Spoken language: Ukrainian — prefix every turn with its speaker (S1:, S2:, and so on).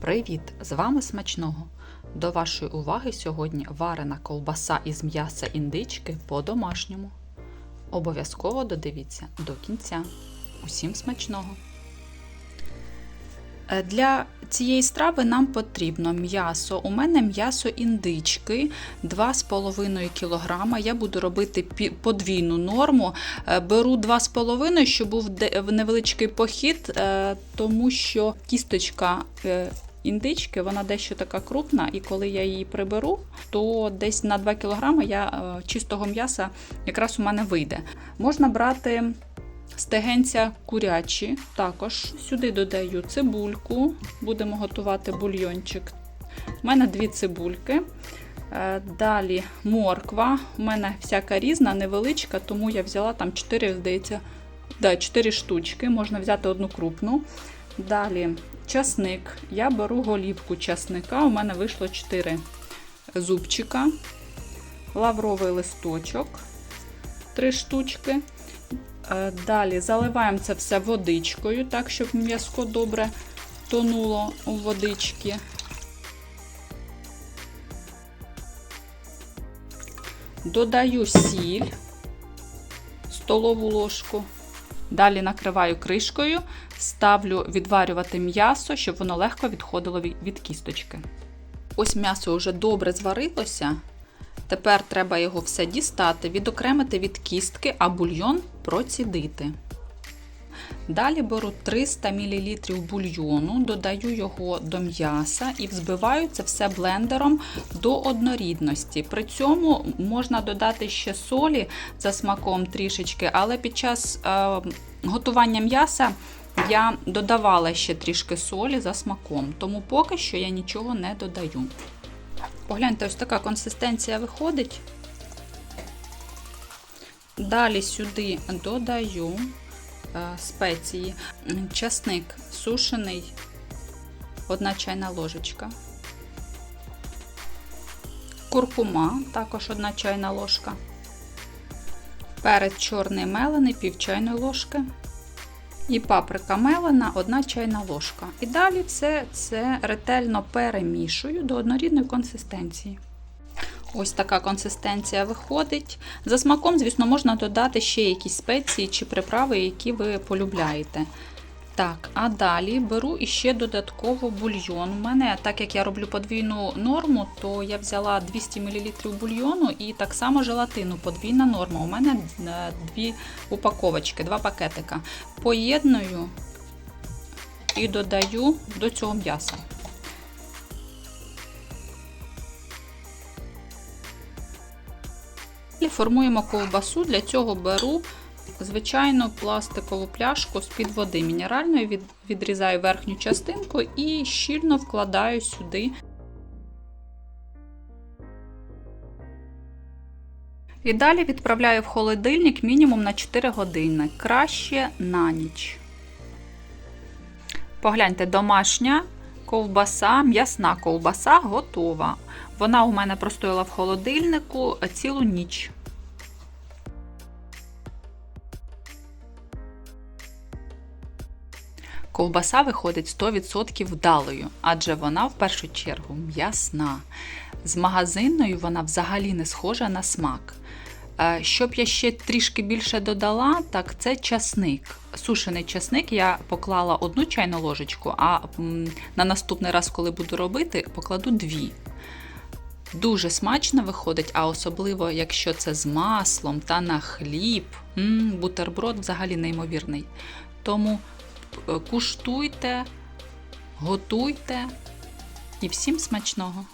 S1: Привіт! З вами смачного! До вашої уваги сьогодні варена ковбаса із м'яса індички по-домашньому. Обов'язково додивіться до кінця. Усім смачного! Е, Для цієї страви нам потрібно м'ясо. У мене м'ясо індички 2,5 кг. Я буду робити подвійну норму. Е, Беру 2,5, щоб був невеличкий похід, е, тому що кісточка індички вона дещо така крупна, і коли я її приберу, то десь на 2 кг я е, чистого м'яса якраз у мене вийде. Можна брати стегенця курячі. Також сюди додаю цибульку, будемо готувати бульйончик. У мене дві цибульки. Е, Далі морква. У мене всяка різна, невеличка, тому я взяла там 4, здається, да, 4 штучки. Можна взяти одну крупну. Далі часник. Я беру голівку часника. У мене вийшло 4 зубчика, лавровий листочок, 3 штучки. Е, Далі заливаємо це все водичкою, так, щоб м'язко добре тонуло у водички. Додаю сіль, столову ложку. Далі накриваю кришкою, ставлю відварювати м'ясо, щоб воно легко відходило від кісточки. Ось м'ясо вже добре зварилося. Тепер треба його все дістати, відокремити від кістки, а бульйон процідити. Далі беру 300 мл бульйону, додаю його до м'яса і взбиваю це все блендером до однорідності. При цьому можна додати ще солі за смаком трішечки, але під час е, готування м'яса я додавала ще трішки солі за смаком, тому поки що я нічого не додаю. Погляньте, ось така консистенція виходить. Далі сюди додаю спеції, часник сушений, одна чайна ложечка, куркума, також одна чайна ложка, перець чорний мелений, пів чайної ложки. І паприка мелена, одна чайна ложка. І далі все це ретельно перемішую до однорідної консистенції. Ось така консистенція виходить. За смаком, звісно, можна додати ще якісь спеції чи приправи, які ви полюбляєте. Так, а далі беру іще додатково бульйон. У мене, так як я роблю подвійну норму, то я взяла 200 мл бульйону і так само желатину, подвійна норма. У мене е, дві упаковочки, два пакетика. Поєдную і додаю до цього м'яса. І формуємо ковбасу. Для цього беру звичайну пластикову пляшку з-під води мінеральної, відрізаю верхню частинку і щільно вкладаю сюди. І далі відправляю в холодильник мінімум на 4 години, краще на ніч. Погляньте, домашня ковбаса, м'ясна ковбаса готова. Вона у мене простояла в холодильнику цілу ніч. Ковбаса виходить 100% вдалою, адже вона в першу чергу м'ясна. З магазинною вона взагалі не схожа на смак. Е, Щоб я ще трішки більше додала, так це часник. Сушений часник я поклала одну чайну ложечку, а на наступний раз, коли буду робити, покладу дві. Дуже смачно виходить, а особливо, якщо це з маслом та на хліб. Бутерброд взагалі неймовірний. Тому е, куштуйте, готуйте і всім смачного!